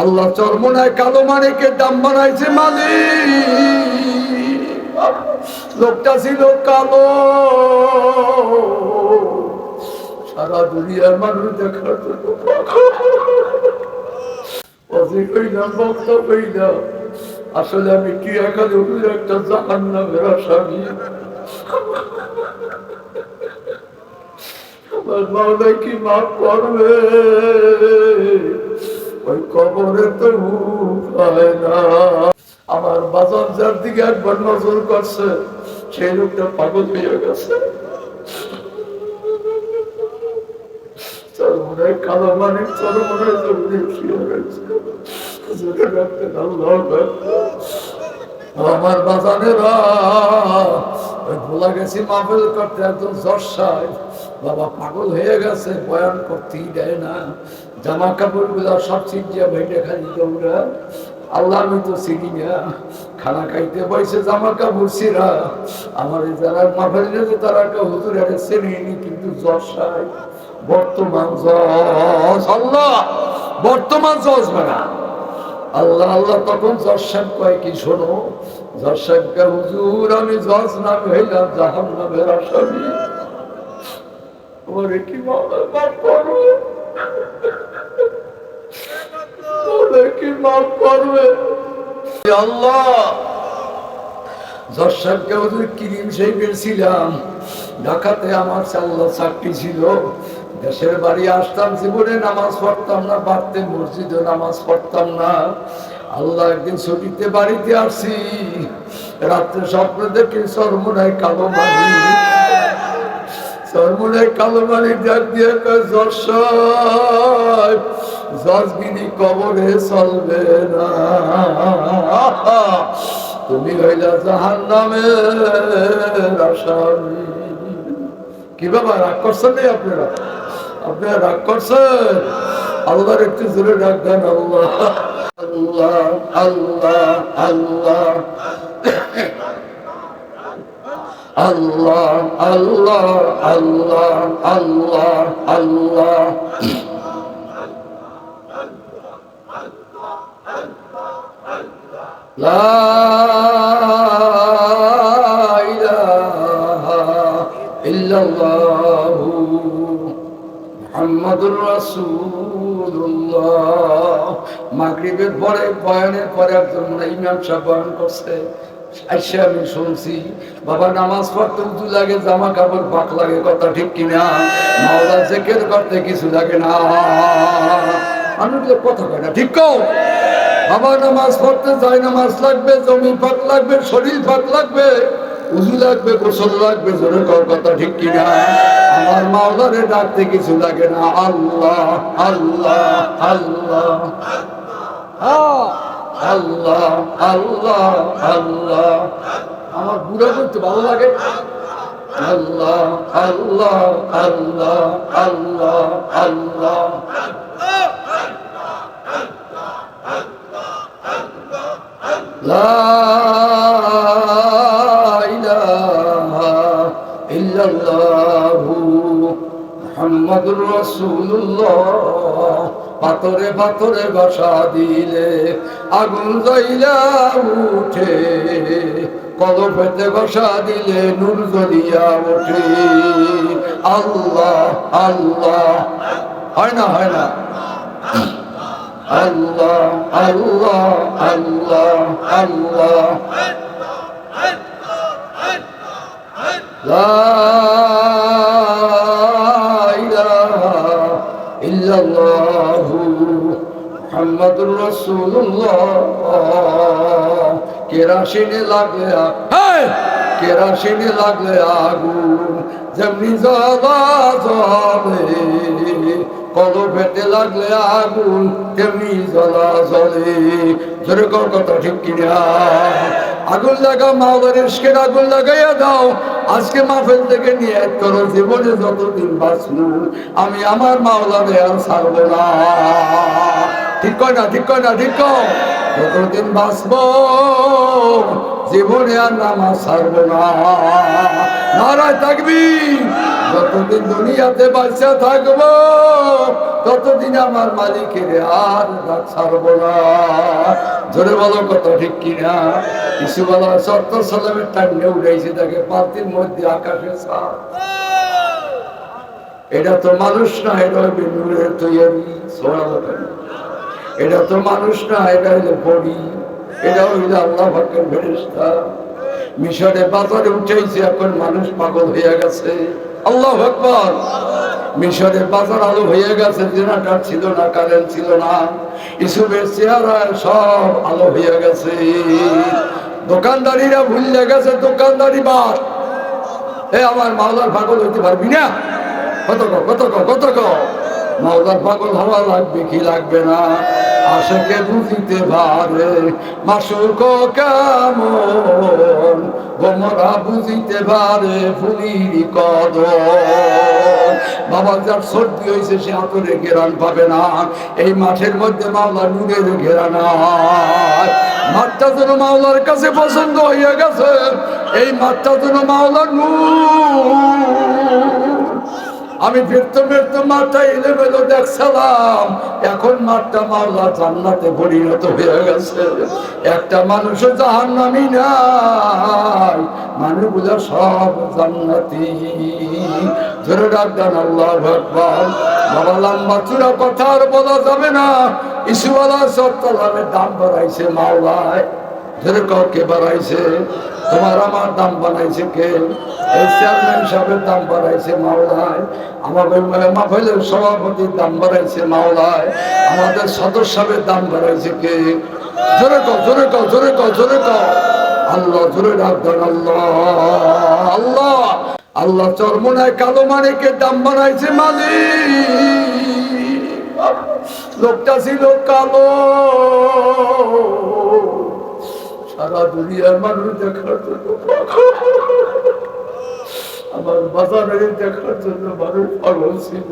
আল্লাহ চরমনায় কালো মানিকের দাম বানাইছে মালিক। লোকটা ছিল কালো। সারা দুনিয়ার মানুষ দেখার জন্য আসলে আমি কি হুজুর একটা জাহান নামের আসামি আমার কি মাফ করবে? ওই কবরে তো আমার বাজার যার দিকে একবার নজর করছে, সেই লোকটা পাগল হয়ে গেছে। কালো মানে। আমার বাজানেরা ভোলা গেছি মাহফিল করতে একজন জর্ষায় বাবা পাগল হয়ে গেছে, বয়ান করতেই দেয় না। জামা কাপড়গুলা সব চিন্তিয়া ভেটে খালি দৌড়া আল্লাহ আমি তো চিনি না। খানা খাইতে বসে জামা কাপড় ছিঁড়া আমার যারা মাহফিল যে তারা একটা হুজুর একটা চেনেনি কিন্তু জর্ষায় বর্তমান জজ আল্লাহ, বর্তমান জজ বানা আল্লাহ আল্লাহ তখন জজ সাহেব কয় কি, শোনো। জজ হুজুর, আমি জজ নাম হইলাম জাহান নামের আসামি ওরে কি করবে কি মাফ করবে? আল্লাহ ঢাকাতে আমার চাকরি ছিল। দেশের বাড়ি আসতাম, জীবনে নামাজ পড়তাম না, বাড়তে মসজিদে নামাজ পড়তাম না। আল্লাহ একদিন ছুটিতে বাড়িতে আসছি রাত্রে স্বপ্ন দেখি সর্বনায় কালো মানি সর্বনায় কালো মানি ডাক দিয়ে জর্ষায় জজগিরি কবরে চলবে না। তুমি হইলা জাহান নামের আসামি। কি বাবা, রাগ করছেন নেই আপনারা? আপনারা রাগ করছেন? আল্লাহর একটু জোরে ডাক দেন, আল্লাহ আল্লাহ আল্লাহ আল্লাহ। আল্লাহ আল্লাহ আল্লাহ আল্লাহ আল্লাহ। মোহাম্মদুর রাসূলুল্লাহ। মাগরিবের পরে বয়ানের পরে একজন ইমাম সাহেব বয়ান করছে আইসা আমি শুনছি, বাবা নামাজ পড়তে উঁচু লাগে, জামা কাপড় পাক লাগে, কথা ঠিক কিনা? মাওলা জেকের করতে কিছু লাগে না। আমি তো কথা কয় না, ঠিক কও? বাবা নামাজ পড়তে যায়, নামাজ লাগবে, জমি পাক লাগবে, শরীর পাক লাগবে উজু লাগবে, গোসল লাগবে, জোরে কর কথা ঠিক কিনা? আমার মাওলারে ডাকতে কিছু লাগে না। আল্লাহ আল্লাহ আল্লাহ। আল্লাহ আল্লাহ আল্লাহ। আমার বুড়া করতে ভালো লাগে। আল্লাহ আল্লাহ আল্লাহ আল্লাহ আল্লাহ। মোহাম্মদ রসুল্লাহ পাথরে পাথরে বাসা দিলে আগুন জাইলা উঠে। কলম হইতে বসা দিলে নুন গলিয়া উঠে আল্লাহ আল্লাহ। হয় না হয় না? আল্লাহ আল্লাহ আল্লাহ আল্লাহ। মোহাম্মদুর রসুল্লাহ কেরাসিনে লাগলে কেরাসিনে লাগলে আগুন যেমনি জ্বালা জলে কলবেতে লাগলে আগুন তেমনি জলা জলে। জোরে কর কথা ঠিক কিনা? আগুন লাগা মাওলার ইস্কের আগুন লাগাইয়া দাও। আজকে মাহফিল থেকে নিয়ে করো জীবনে যতদিন বাঁচলু আমি আমার মাওলা দেয়াল ছাড়বো না। ঠিক কয় না ঠিক কয় না ঠিক কয় যতদিন বাঁচবো। জীবনে আর নামাজ ছাড়বো না। নারায় থাকবি যতদিন দুনিয়াতে বাচ্চা থাকব, ততদিন আমার মালিকের আর ডাক ছাড়বো না। জোরে বলো কত ঠিক কিনা? কিছু বলা সত্য সালামের টাঙ্গে উড়াইছে তাকে পাতির মধ্যে আকাশে ছাড় এটা তো মানুষ না, এটা তৈরি। সোনা এটা তো মানুষ না, এটা হইলে বড়ি। এটা হইলে আল্লাহ ভক্তের ফেরিস্তা মিশরে বাজারে উঠেছে এখন মানুষ পাগল হয়ে গেছে। আল্লাহ ভগবান মিশরে বাজার আলো হয়ে গেছে জেনাটার ছিল না, কারেন্ট ছিল না। ইসুফের চেহারা সব আলো হয়ে গেছে। দোকানদারিরা ভুলে গেছে, দোকানদারি বাদ। এ আমার মাওলার পাগল হইতে পারবি না? কত কত কো, কত কো মাওলার পাগল হওয়া লাগবে, কি লাগবে না? আশেকে বুঝিতে পারে মাসুক কেমন গোমরা বুঝিতে পারে ফুলির কদ বাবা যার সর্দি হয়েছে, সে আতরে ঘেরান পাবে না। এই মাঠের মধ্যে মাওলা নূরের ঘেরা নাই। মাঠটা যেন মাওলার কাছে পছন্দ হয়ে গেছে, এই মাঠটা যেন মাওলার নূর আমি ফিরতে ফিরতে মাঠটা এলেমেলো দেখছিলাম। এখন মাঠটা মারলা জান্নাতে পরিণত হয়ে গেছে। একটা মানুষও জাহান নামি নাই। মানুষগুলো সব জান্নাতি। ধরে রাখবেন আল্লাহ ভগবান বাবা, লম্বা চূড়া কথা আর বলা যাবে না। ইসুওয়ালা সব তলামের দাম বাড়াইছে মাওলায়। কে বাড়াইছে? তোমার আমার দাম বানাইছে কে? এই চেয়ারম্যান সাহেবের দাম বাড়াইছে মাওলায়। আমাদের মাহফিলের সভাপতির দাম বাড়াইছে মাওলায়। আমাদের সদস্য সাহেবের দাম বাড়াইছে কে? জোরে কো জোরে কো জোরে কো জোরে কো আল্লাহ, জোরে রাখবেন আল্লাহ। আল্লাহ আল্লাহ চরমনায় কালো মানিকের দাম বানাইছে মালিক। লোকটা ছিল কালো। সারা দুনিয়ার মানুষ দেখার জন্য আমার বাজারে দেখার জন্য মানুষ পাগল ছিল।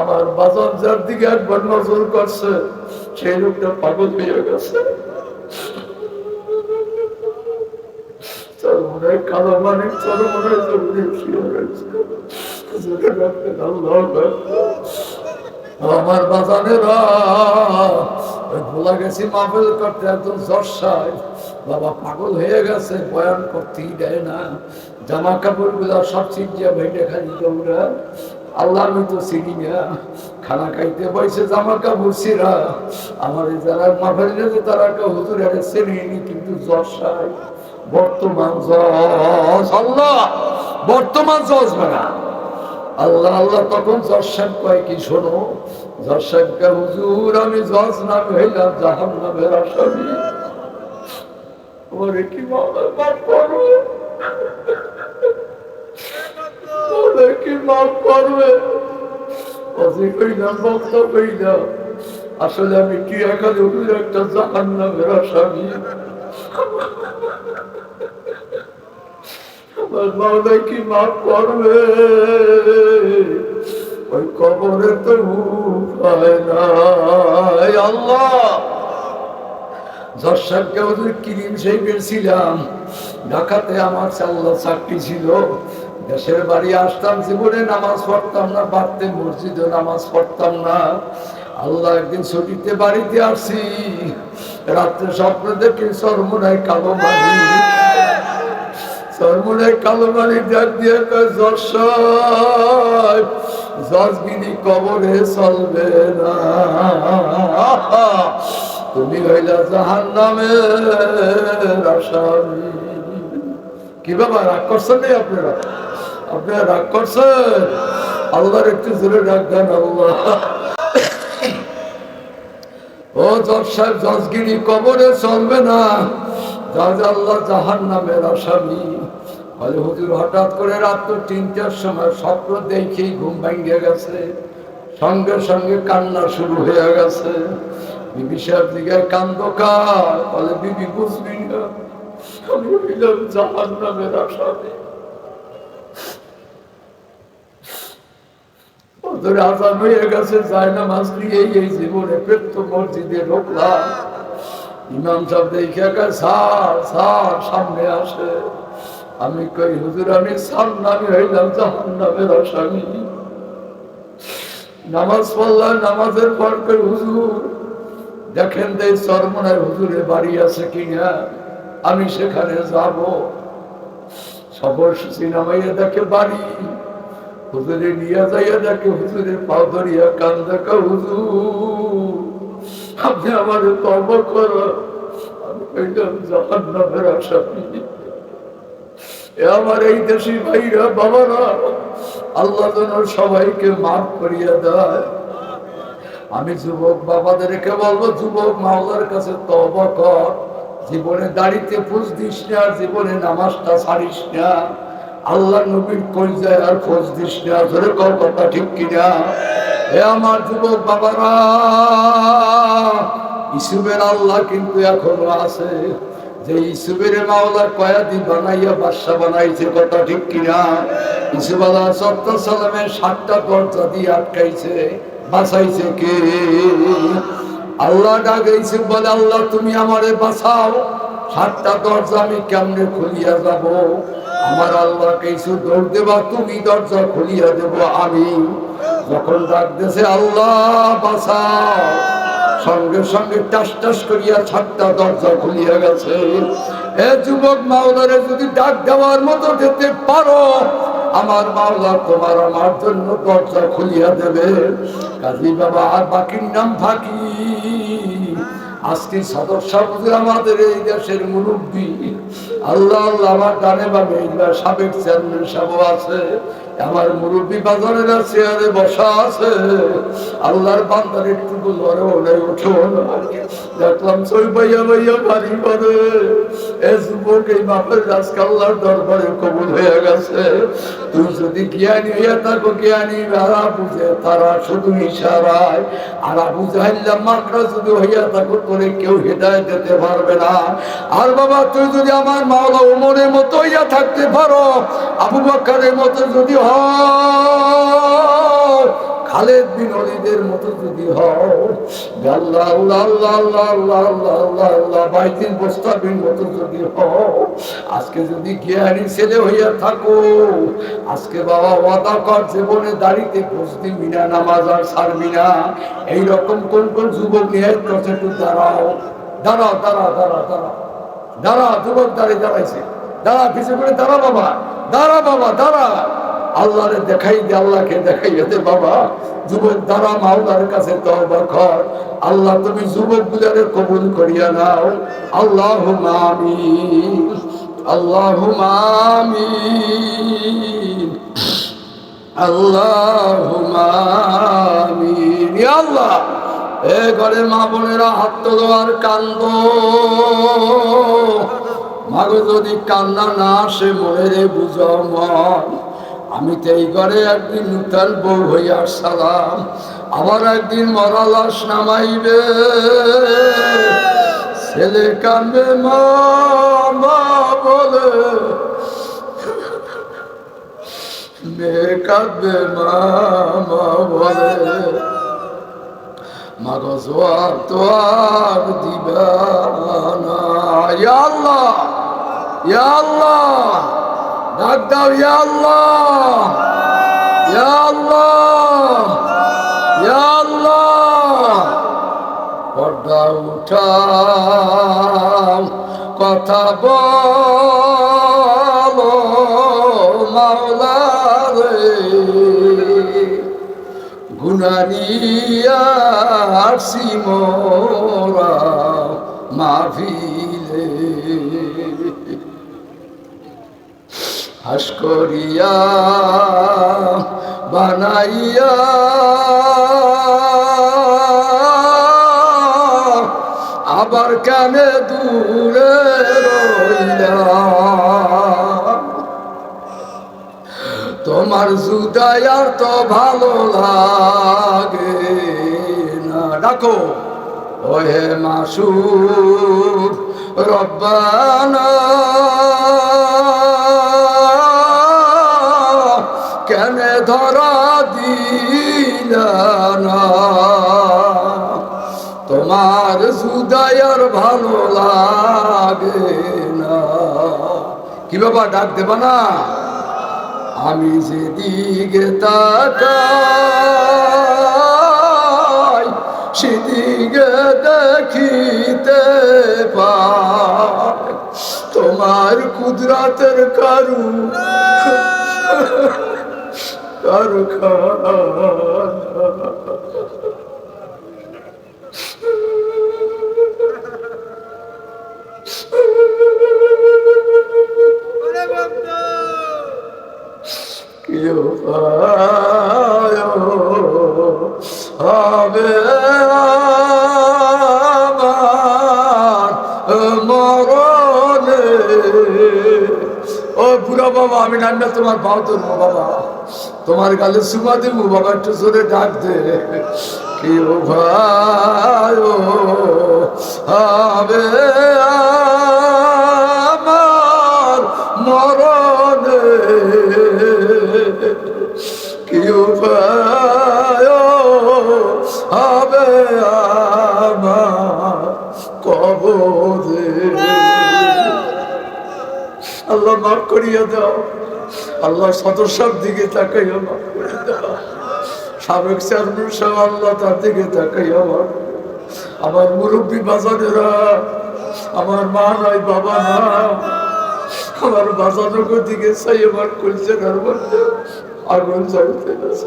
আমার বাজার যার দিকে একবার নজর করছে, সেই লোকটা পাগল হয়ে গেছে। মানে আমার বাজানেরা ভোলা গেছি মাহফিল করতে একদম জর্ষায় বাবা পাগল হয়ে গেছে, বয়ান করতেই দেয় না। জামা কাপড়গুলা সব চিন্তা ভেটে খালি দৌড়া আল্লাহ আমি তো চিনি না, খানা খাইতে বসে জামা কাপড় ছিঁড়া আমার যারা মাহফিল যে তারা কেউ হুজুর আরে চেনেনি কিন্তু জর্ষায় বর্তমান জজ আল্লাহ, বর্তমান জজ বানা আল্লাহ আল্লাহ তখন জজ সাহেব কয় কি শোনো? জজ সাহেবকে হুজুর আমি জজ নাম হইলাম জাহান নামের আসামি ওরে কি মাফ মাফ করবে? ভক্ত কইলাম আসলে আমি কি হুজুর একটা জাহান নামের আসামি? আমার মাওলা কি মাফ করবে? ওই কবরে তো উপায় নাই। আল্লাহ! দর্শককে ওদের কিরিম শেখের ছিলাম ঢাকাতে আমার চাল্লা চাকরি ছিল। দেশের বাড়ি আসতাম, জীবনে নামাজ পড়তাম না, বাড়তে মসজিদে নামাজ পড়তাম না। আল্লাহ একদিন ছুটিতে বাড়িতে আসছি রাত্রে স্বপ্ন দেখি সর্বনায় কালো মারি সর্বনায় কালো মারি ডাক দিয়ে দর্শক জজগিরি কবরে চলবে না। তুমি হইলা জাহান আসামি। কি বাবা রাগ করছেন নেই আপনারা? আপনারা রাগ করছেন? আল্লাহর একটু জোরে ডাক দেন আল্লাহ। ও জজ সাহেব, জজগিরি কবরে চলবে না। জজ আল্লাহ জাহান নামের আসামি। ফলে হুজুর, হঠাৎ করে রাত তো তিনটার সময় স্বপ্ন দেখেই ঘুম ভাঙ্গে গেছে। সঙ্গে সঙ্গে কান্না শুরু হয়ে গেছে। বিবি সাহেব কান্দ কার বলে বিবি বুঝবি জাহান নামের সার সার সামনে আসে। আমি কই, হুজুর, আমি সান্নামি হইলাম জাহান্নামের আসামি। নামাজ পড়লাম, নামাজের পর কই, হুজুর দেখেন তো এই চরমনায় হুজুরে বাড়ি আছে কিনা? আমি সেখানে যাব। সবর সুচি নামাইয়া দেখে বাড়ি। হুজুরে নিয়ে যাইয়া দেখে হুজুরে পাও ধরিয়া কান দেখা হুজুর। আপনি আমার তব করো। আমি কইলাম, জাহান্নামের আসামি এ আমার এই দেশি ভাইরা, বাবারা, আল্লাহ যেন সবাইকে মাফ করিয়া দেয়। আমি যুবক বাবাদেরকে বলব, যুবক মাওলার কাছে তবা কর। জীবনে দাড়িতে ফুস দিস না, জীবনে নামাজটা ছাড়িস না। আল্লাহ নবীর যায় আর খোঁজ দিস না, ধরে কর কথা ঠিক কিনা? এ আমার যুবক বাবারা ইসুবের আল্লাহ কিন্তু এখনও আছে। যে ইসুবের মাওলা কয়াদি বানাইয়া বাদশা বানাইছে কথা ঠিক কিনা? ইসুব আল্লাহ সত্তর সালামের সাতটা দরজা দিয়ে আটকাইছে। বাঁচাইছে কে আল্লাহ ডাকাইছে বলে, আল্লাহ, তুমি আমারে বাঁচাও। সাতটা দরজা আমি কেমনে খুলিয়া যাব? আমার আল্লাহ কিছু দৌড় দেবা, তুমি দরজা খুলিয়া দেব আমি। যখন ডাকতেছে, আল্লাহ, বাঁচাও। সঙ্গে সঙ্গে টাস টাস করিয়া ছাটটা দরজা খুলিয়া গেছে। এ যুবক মাওলারে যদি ডাক দেওয়ার মতো যেতে পারো আমার মাওলা তোমার আমার জন্য দরজা খুলিয়া দেবে। কাজী বাবা, আর বাকির নাম ফাঁকি। আজকে সদস্য হুজুর আমাদের এই দেশের মুরব্বী। আল্লাহ আল্লাহ আমার ডানে বামে সাবেক চেয়ারম্যান আছে। আমার মুরব্বী বাজারের চেয়ারে বসা আছে। আল্লাহর বান্দার একটু লড়ে ওলে উঠো দেখলাম সই ভাইয়া ভাইয়া বাড়ি করে এ যুবক, এই বাপের দরবারে কবুল হয়ে গেছে। যদি জ্ঞানী হইয়া থাকো, জ্ঞানী যারা বুঝে তারা শুধু ইশারায়। আর আবু মাকড়া যদি হইয়া থাকো করে কেউ হেদায় দিতে পারবে না। আর বাবা, তুই যদি আমার মাওলা উমরের মতো হইয়া থাকতে পারো, আবু বাক্কারের মতো যদি হয় এইরকম কোন কোন যুবক নিয়ে দাঁড়াও। দাঁড়াও দাঁড়াও দাঁড়া যুবক দাঁড়িয়ে দাঁড়াইছে। দাঁড়া পিছু করে দাঁড়া বাবা। দাঁড়া বাবা দাঁড়া আল্লাহরে দেখাই দে আল্লাহকে দেখাই দে বাবা। যুবক দ্বারা মাওলার কাছে তওবা কর। আল্লাহ, তুমি যুবক গুলারে কবুল করিয়া নাও। আল্লাহ আমিন। আল্লাহ আমিন। আল্লাহ ইয়া আল্লাহ, এ ঘরের মা বোনেরা হাত তোলো আর কান্দ। মাগো, যদি কান্না না আসে মনে রে বুঝো মন। আমি তো এই ঘরে একদিন নূতন বউ হইয়া সালাম, আবার একদিন মরা লাশ নামাইবে। ছেলে কান্দে মা বলে, মেয়ে কাঁদবে, মা বলে মাগো জোয়ার তো আর দিবা না। আল্লাহ আল্লাহ। ডাক দাও ইয়া আল্লাহ ইয়া আল্লাহ ইয়া আল্লাহ। পর্দা উঠাও কথা বলো মাওলা রে গুনারিয়া মাভিলে হাস করিয়া বানাইয়া আবার কানে দূরে তোমার জুদাই আর তো ভালো লাগে না। ডাকো। ওহে মাসুদ, রব্বানা। দিলা না তোমার আর ভালো লাগে না। কি বাবা ডাক দেবা না? আমি যেদিকে তাকাই, সেদিকে দেখিতে পাই। তোমার কুদরাতের কারু কারখানা কেউ পায় হবে আমার মরণে ও বুড়া বাবা আমি নান্না তোমার পাও তুলবো বাবা তোমার গালে সুমা দিব বাবা একটু জোরে ডাক দে। কেউ ভাই ও হবে আমার মরণে। কি উপায় হবে আমার কবরে। আল্লাহ মাফ করিয়া দাও। আল্লাহ সদস্যর দিকে করে দাও সাবেক চেয়ারম্যান সাহেব, আল্লাহ তার দিকে করে দাও। আমার মুরব্বী বাজারেরা আমার মা নাই, বাবা না আমার বাজানোর দিকে চাই, আমার কলছে আগুন গেছে।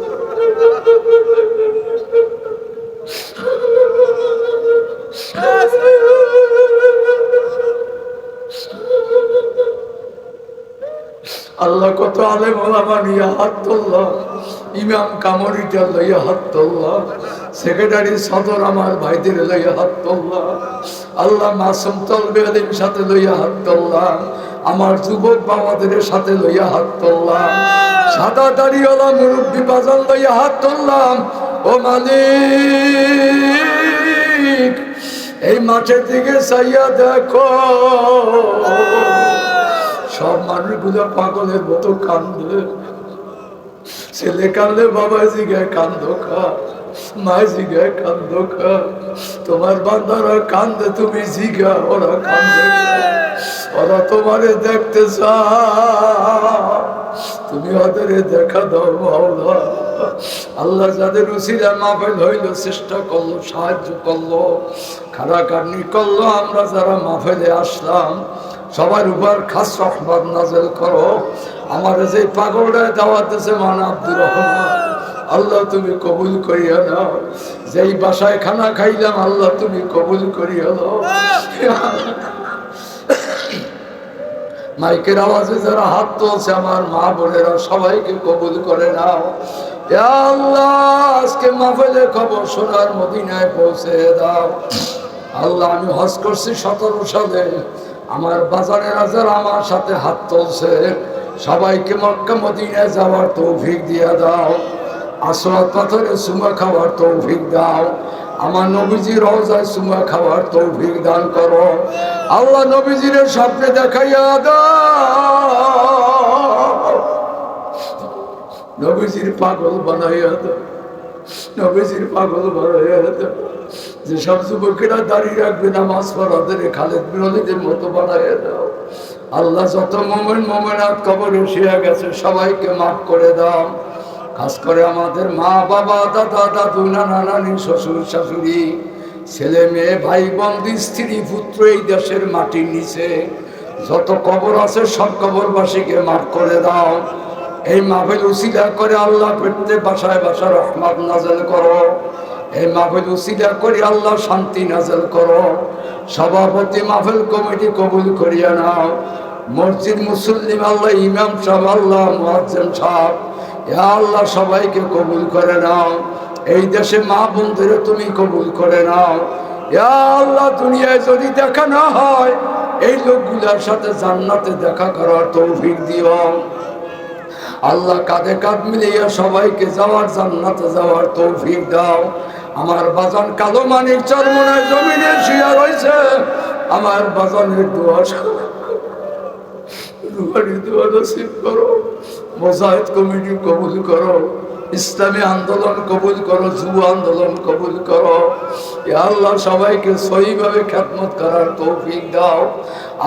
আল্লাহ কত আলেম ওলামা নিয়ে হাত তুললাম ইমাম কামরিটা লইয়া হাত তুললাম সেক্রেটারি সদর আমার ভাইদের লইয়া হাত তুললাম আল্লাহ মাসুম তলবেদের সাথে লইয়া হাত তুললাম আমার যুবক বাবাদের সাথে লইয়া হাত তুললাম সাদা দাড়িওয়ালা মুরব্বী বাজার লইয়া হাত তুললাম ও মালিক, এই মাঠের দিকে চাইয়া দেখো। সব মানুষগুলো পাগলের মতো কান্দে। ছেলে কান্দে বাবা জিগায়, কান্দ খা মা জিগায়, কান্দ খা। তোমার বান্দারা কান্দে, তুমি জিগা ওরা কান্দে ওরা তোমারে দেখতে চাও তুমি ওদের দেখা দাও, মাওলা। আল্লাহ যাদের উসিলা মাফেল হইল, চেষ্টা করল, সাহায্য করল খারাকারনি করল, আমরা যারা মাফেলে আসলাম সবার উপর খাস রহমত নাজেল করো। আমার যে পাগলটা দাওয়াত দিয়েছে মান আব্দুর রহমান, আল্লাহ তুমি কবুল করিয়া নাও। যেই বাসায় খানা খাইলাম, আল্লাহ তুমি কবুল করিয়া নাও। মাইকের আওয়াজে যারা হাত তুলছে, আমার মা বোনেরা সবাইকে কবুল করে নাও। আল্লাহ, আজকে মাহফিলে খবর সোনার মদিনায় পৌঁছে দাও। আল্লাহ, আমি হজ করছি সতেরো সালে। আমার বাজারে যারা আমার সাথে হাত তুলছে। সবাইকে মক্কা মদিনায় যাওয়ার তৌফিক দিয়ে দাও। আসরাত পাথরে সুমা খাওয়ার তৌফিক দাও। আমার নবীজি রওজায় সুমা খাওয়ার তৌফিক দান করো। আল্লাহ নবীজির স্বপ্নে দেখাইয়া দাও। নবীজির পাগল বানাইয়া দাও। নবীজির পাগল বানাইয়া দাও। যেসব যুবকেরা দাঁড়িয়ে রাখবে, নামাজ পড়াদের খালেদ বিরোধীদের মতো বানাইয়া দাও। আল্লাহ যত মোমেন মোমেনাত কবরে শুয়ে গেছে, সবাইকে মাফ করে দাও। খাস করে আমাদের মা, বাবা, দাদা, দাদু, নানা, নানি, শ্বশুর, শাশুড়ি, ছেলে, মেয়ে, ভাই বন্ধু স্ত্রী, পুত্র এই দেশের মাটির নিচে। যত কবর আছে, সব কবরবাসীকে মাফ করে দাও। এই মাহফিল উসিলা করে আল্লাহ পেটতে বাসায় বাসা রহমত নাজেল করো। এই মাহফিল উসিলা করে, আল্লাহ শান্তি নাজেল করো। সভাপতি মাহফিল কমিটি কবুল করিয়া নাও। মসজিদ মুসল্লিম আল্লাহ, ইমাম সাহেব আল্লাহ মুয়াজ্জেম সাহেব, ইয়া আল্লাহ সবাইকে কবুল করে নাও। এই দেশে মা বন্ধুরে তুমি কবুল করে নাও। ইয়া আল্লাহ, দুনিয়ায় যদি দেখা না হয়, এই লোকগুলোর সাথে জান্নাতে দেখা করার তৌফিক দিও। আল্লাহ কাঁধে কাঁধ মিলিয়ে সবাইকে যাওয়ার, জান্নাতে যাওয়ার তৌফিক দাও। আমার বাজান কালো মানিক চরমনায় জমিনে শুয়া রয়েছে আমার বাজানের দোয়া রুহানি দোয়া নসিব করো, মোজাহিদ কমিটি কবুল করো, ইসলামী আন্দোলন কবুল করো, যুব আন্দোলন কবুল করো। ইয়া আল্লাহ, সবাইকে সহিভাবে খ্যাতমত করার তৌফিক দাও।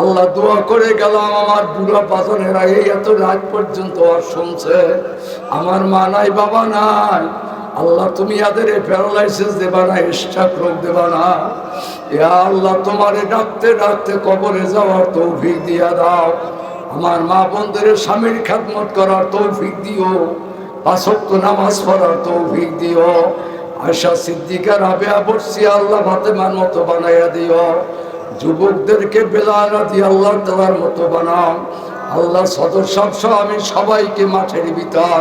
আল্লাহ দোয়া করে গেলাম, আমার বুড়া পাথরের আগে এত রাত পর্যন্ত আর শুনছে। আমার মা নাই, বাবা নাই। আল্লাহ, তুমি এদের প্যারালাইসিস দেবা না স্ট্রাক রোগ দেবা না। ইয়া আল্লাহ, তোমারে ডাকতে ডাকতে কবরে যাওয়ার তৌফিক দিয়া দাও। আমার মা বোনদের স্বামীর খ্যাতমত করার তৌফিক দিও। পাঁচক্ত নামাজ পড়ার তৌফিক দিও। আশা সিদ্দিকার রাবেয়া বসছি আল্লাহ ফাতেমার মতো বানাইয়া দিও। যুবকদেরকে বেলানা দিয়ে আল্লাহ তালার মতো বানাও। আল্লাহ সদর সব আমি সবাইকে মাঠের ভিতর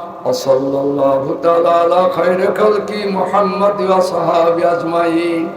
وصلى الله تعالى على خير خلق محمد وصحابه أجمعين